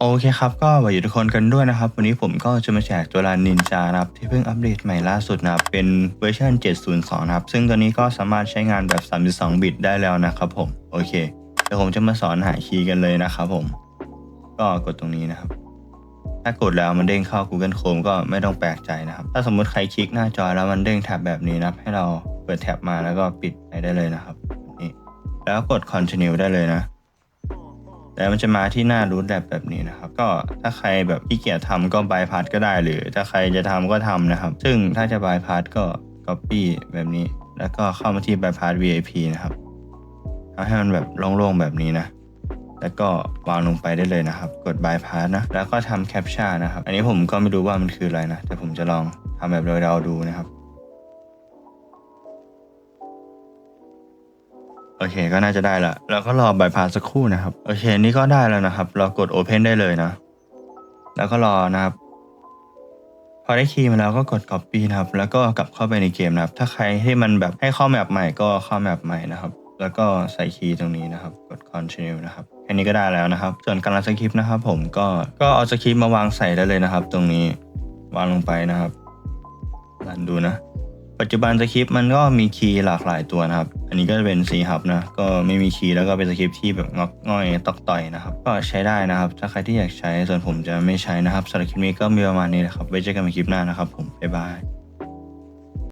โอเคครับ ก็สวัสดีทุกคนกันด้วยนะครับ วันนี้ผมก็จะมาแจกตัวลานนินจานะครับ ที่เพิ่งอัปเดตใหม่ล่าสุดนะครับ เป็นเวอร์ชัน702 นะครับ ซึ่งตัวนี้ก็สามารถใช้งานแบบ 32 บิตได้แล้วนะครับผม โอเค เดี๋ยวผมจะมาสอนหาคีย์กันเลยนะครับผม ก็กดตรงนี้นะครับ ถ้ากดแล้วมันเด้งเข้า Google Chrome ก็ไม่ต้องแปลกใจนะครับ ถ้าสมมติใครคลิกหน้าจอแล้วมันเด้งแท็บแบบนี้นะครับ ให้เราเปิดแท็บมาแล้วก็ปิดไปได้เลยนะครับนี่แล้วกด continue ได้เลยนะ แล้วมันจะมาที่หน้ารูทแ a บแบบนี้นะครับ ก็ถ้าใครแบบขี้เกียจทำก็บายพาสก็ได้ หรือถ้าใครจะทำก็ทำนะครับ ซึ่งถ้าจะบายพาสก็ copy แบบนี้ แล้วก็เข้ามาที่บายพาส VIP นะครับเอาให้มันแบบโล่งๆแบบนี้นะ แล้วก็วางลงไปได้เลยนะครับ กด bypass นะ แล้วก็ทำ captcha นะครับ อันนี้ผมก็ไม่รู้ว่ามันคืออะไรนะ แต่ผมจะลองทำแบบเราๆดูนะครับ เค ก็น่าจะได้ละแล้วก็รอ bypass สักครู่นะครับ โอเค นี่ก็ได้แล้วนะครับ เรากด open ได้เลยนะ แล้วก็รอนะครับ พอได้คีย์มาแล้วก็กด copy นะครับ แล้วก็กลับเข้าไปในเกมนะครับ ถ้าใครให้มันแบบให้เข้าแมปใหม่ก็เข้าแมปใหม่นะครับ แล้วก็ใส่คีย์ตรงนี้นะครับ กด continue นะครับ แค่นี้ก็ได้แล้วนะครับ ส่วนการรันสคริปต์นะครับ ผมก็ ก็เอาสคริปต์มาวางใส่ได้เลยนะครับ ตรงนี้ วางลงไปนะครับรันดูนะ ปัจจุบันสคริปต์มันก็มีคีย์หลากหลายตัวนะครับ อันนี้ก็จะเป็น C ฮับนะ ก็ไม่มีคีย์แล้วก็เป็นสคริปต์ที่แบบงอกง่อยตอกต่อยนะครับ ก็ใช้ได้นะครับ ถ้าใครที่อยากใช้ ส่วนผมจะไม่ใช้นะครับสำหรับคลิปนี้ก็มีประมาณนี้แหละครับ ไว้เจอกันในคลิปหน้านะครับผม บ๊ายบาย